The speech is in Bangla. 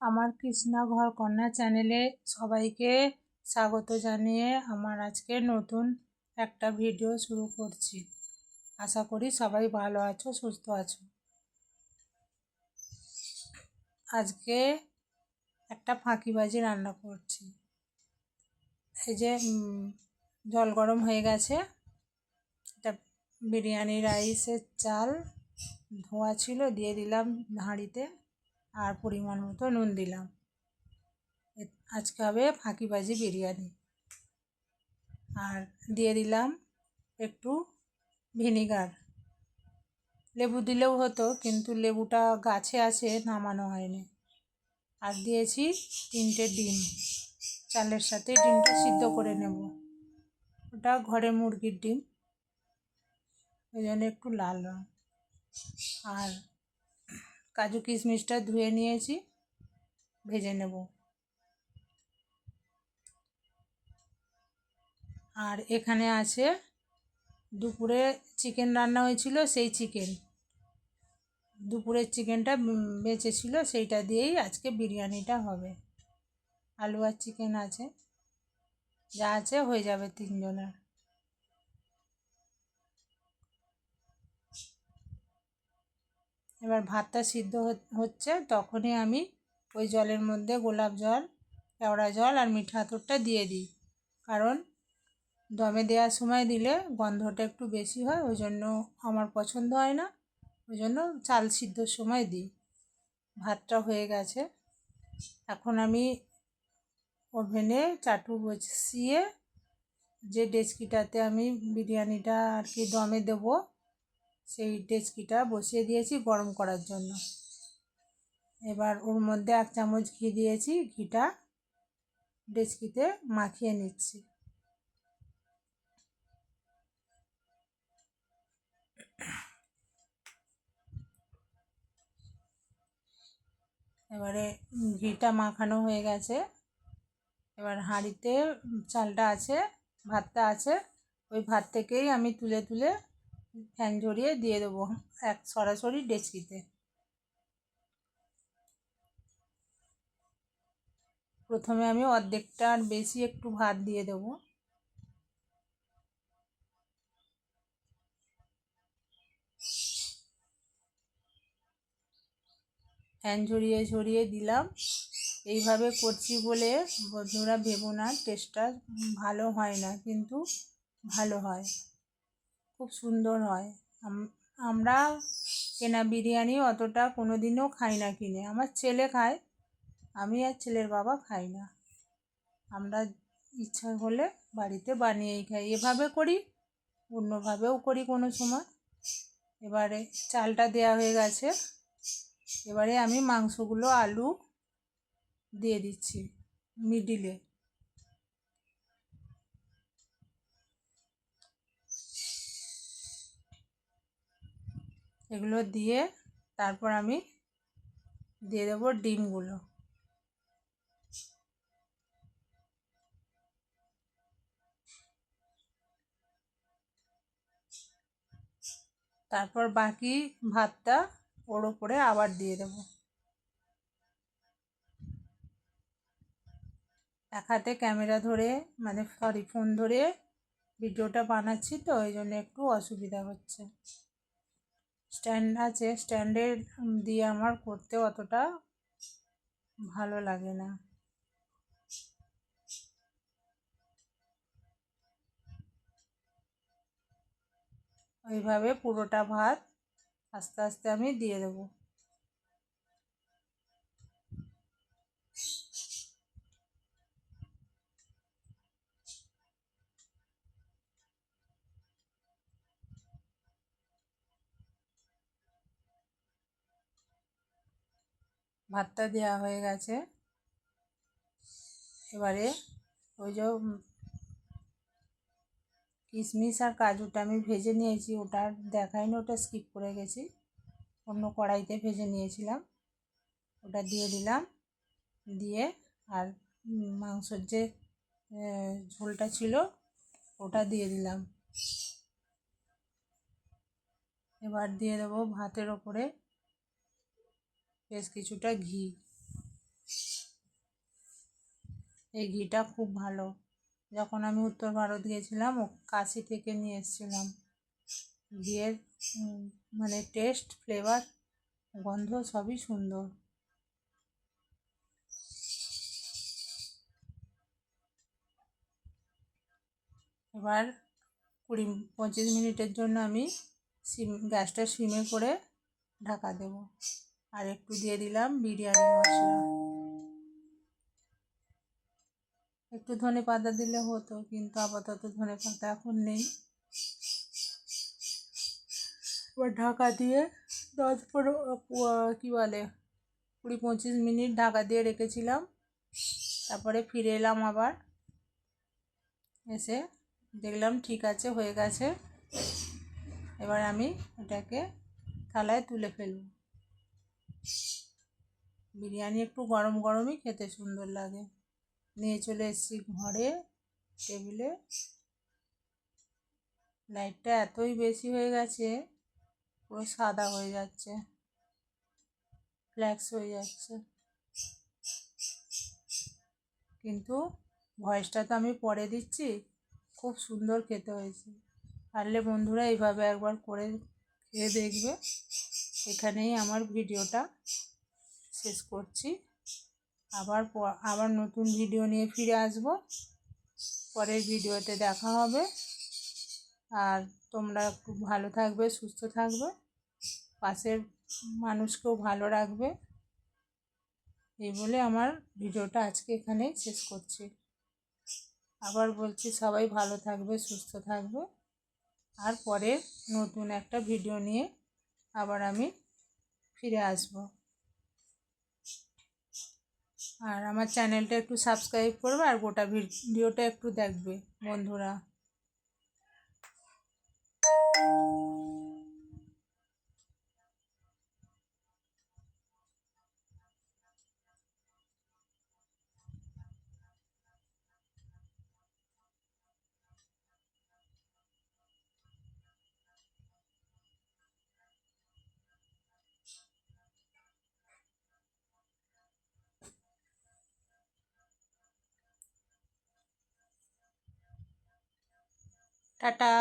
আমার কৃষ্ণা ঘর কন্যা চ্যানেলে সবাইকে স্বাগত জানিয়ে আমার আজকে নতুন একটা ভিডিও শুরু করছি। আশা করি সবাই ভালো আছো, সুস্থ আছো। আজকে একটা ফাঁকিবাজি রান্না করছি। এই যে জল গরম হয়ে গেছে। এটা বিরিয়ানি, রাইসের চাল ধোয়া ছিল, দিয়ে দিলাম হাঁড়িতে আর পরিমাণ মতো নুন দিলাম। আজকে হবে ফাঁকি ফাঁকিবাজি বিরিয়ানি। আর দিয়ে দিলাম একটু ভিনিগার। লেবু দিলেও হতো, কিন্তু লেবুটা গাছে আছে, নামানো হয়নি। আর দিয়েছি তিনটে ডিম। চালের সাথে ডিমটা সিদ্ধ করে নেব। ওটা ঘরে মুরগির ডিম। ওই জন্য একটু লাল রঙ। আর কাজু কিশমিশটা ধুয়ে নিয়েছি, ভেজে নেব। আর এখানে আছে দুপুরে চিকেন রান্না হয়েছিল সেই চিকেন। দুপুরের চিকেনটা বেঁচে ছিল সেইটা দিয়েই আজকে বিরিয়ানিটা হবে। আলু আর চিকেন আছে, যা আছে হয়ে যাবে তিনজনের। এবার ভাতটা সিদ্ধ হচ্ছে তখনই আমি ওই জলের মধ্যে গোলাপ জল, কেওড়া জল আর মিঠা আতরটা দিয়ে দিই। কারণ দমে দেওয়ার সময় দিলে গন্ধটা একটু বেশি হয়, ওই জন্য আমার পছন্দ হয় না, ওই জন্য চাল সিদ্ধর সময় দিই। ভাতটা হয়ে গেছে। এখন আমি ওভেনে চাটু বসিয়ে যে ডেচকিটাতে আমি বিরিয়ানিটা আর কি দমে দেবো সেই ডেচকিটা বসিয়ে দিয়েছি গরম করার জন্য। এবার ওর মধ্যে এক চামচ ঘি দিয়েছি, ঘিটা ডেচকিতে মাখিয়ে নিচ্ছি। এবারে ঘিটা মাখানো হয়ে গেছে। এবার হাঁড়িতে চালটা আছে, ভাতটা আছে, ওই ভাত থেকেই আমি তুলে তুলে ফ্যান ঝরিয়ে দিয়ে দেবো এক সরাসরি ডেচকিতে প্রথমে আমি অর্ধেকটা আর বেশি একটু ভাত দিয়ে দেবো। ফ্যান ঝরিয়ে ঝরিয়ে দিলাম। এইভাবে করছি বলে বন্ধুরা ভেবো না, টেস্টটা ভালো হয় না, কিন্তু ভালো হয়। খুব সুন্দর হয়। আমরা কেনা বিরিয়ানি অতটা কোনো দিনও খাই না কিনে। আমার ছেলে খায়, আমি আর ছেলের বাবা খাই না। আমরা ইচ্ছা হলে বাড়িতে বানিয়েই খাই। এভাবে করি, অন্যভাবেও করি কোনো সময়। এবারে চালটা দেওয়া হয়ে গেছে। এবারে আমি মাংসগুলো আলু দিয়ে দিচ্ছি মিডিলে। এগুলো দিয়ে তারপর আমি দিয়ে দেবো ডিমগুলো। তারপর বাকি ভাতটা ওর ওপরে আবার দিয়ে দেব। এক হাতে ক্যামেরা ধরে মানে সরি, ফোন ধরে ভিডিওটা বানাচ্ছি তো, ওই জন্য একটু অসুবিধা হচ্ছে। স্ট্যান্ড আছে। স্ট্যান্ডে দিয়ে আমার করতে অতটা ভালো লাগে না। ওইভাবে পুরোটা ভাত আস্তে আস্তে আমি দিয়ে দেবো। ভাতটা দেওয়া হয়ে গেছে। এবারে ওই যে কিশমিশ আর কাজুটা আমি ভেজে নিয়েছি, ওটা দেখাইনি, ওটা স্কিপ করে গেছি। অন্য কড়াইতে ভেজে নিয়েছিলাম। ওটা দিয়ে দিলাম, দিয়ে আর মাংসর যে ঝোলটা ছিল, ওটা দিয়ে দিলাম। এবার দিয়ে দেবো ভাতের ওপরে বেশ কিছুটা ঘি। এই ঘিটা খুব ভালো। যখন আমি উত্তর ভারত গিয়েছিলাম ও কাশি থেকে নিয়ে এসেছিলাম। ঘিয়ের মানে টেস্ট ফ্লেভার গন্ধ সবই সুন্দর। এবার কুড়ি, পঁচিশ মিনিটের জন্য আমি সিম, গ্যাসটা সিমে করে ঢাকা দেব। আর একটু দিয়ে দিলাম বিরিয়ানি মশলা। একটু ধনে পাতা দিলে হতো, কিন্তু আপাতত ধনে পাতা এখন নেই। ঢাকা দিয়ে দশ পনেরো কী বলে, কুড়ি পঁচিশ মিনিট ঢাকা দিয়ে রেখেছিলাম। তারপরে ফিরে এলাম আবার। এসে দেখলাম ঠিক আছে, হয়ে গেছে। এবার আমি এটাকে থালায় তুলে ফেলব। বিরিয়ানি একটু গরম গরমই খেতে সুন্দর লাগে। নিয়ে চলে এসেছি ঘরে, টেবিলে। লাইটটা এতই বেশি হয়ে গেছে, পুরো সাদা হয়ে যাচ্ছে ফ্ল্যাক্স হয়ে যাচ্ছে। কিন্তু ভয়েসটা তো আমি পরে দিচ্ছি, খুব সুন্দর খেতে হয়েছে। পারলে বন্ধুরা এইভাবে একবার করে খেয়ে দেখবে। এখানেই আমার ভিডিওটা শেষ করছি। আবার আবার নতুন ভিডিও নিয়ে ফিরে আসব। পরের ভিডিওতে দেখা হবে। আর তোমরা খুব ভালো থাকবে, সুস্থ থাকবে। পাশের মানুষকেও ভালো রাখবে। এই বলে আমার ভিডিওটা আজকে এখানেই শেষ করছি। আবার বলছি, সবাই ভালো থাকবে, সুস্থ থাকবে। আর পরে নতুন একটা ভিডিও নিয়ে আবার আমি ফিরে আসব। আর আমার চ্যানেলটা একটু সাবস্ক্রাইব করবে আর গোটা ভিডিওটা একটু দেখবে বন্ধুরা। টাটা।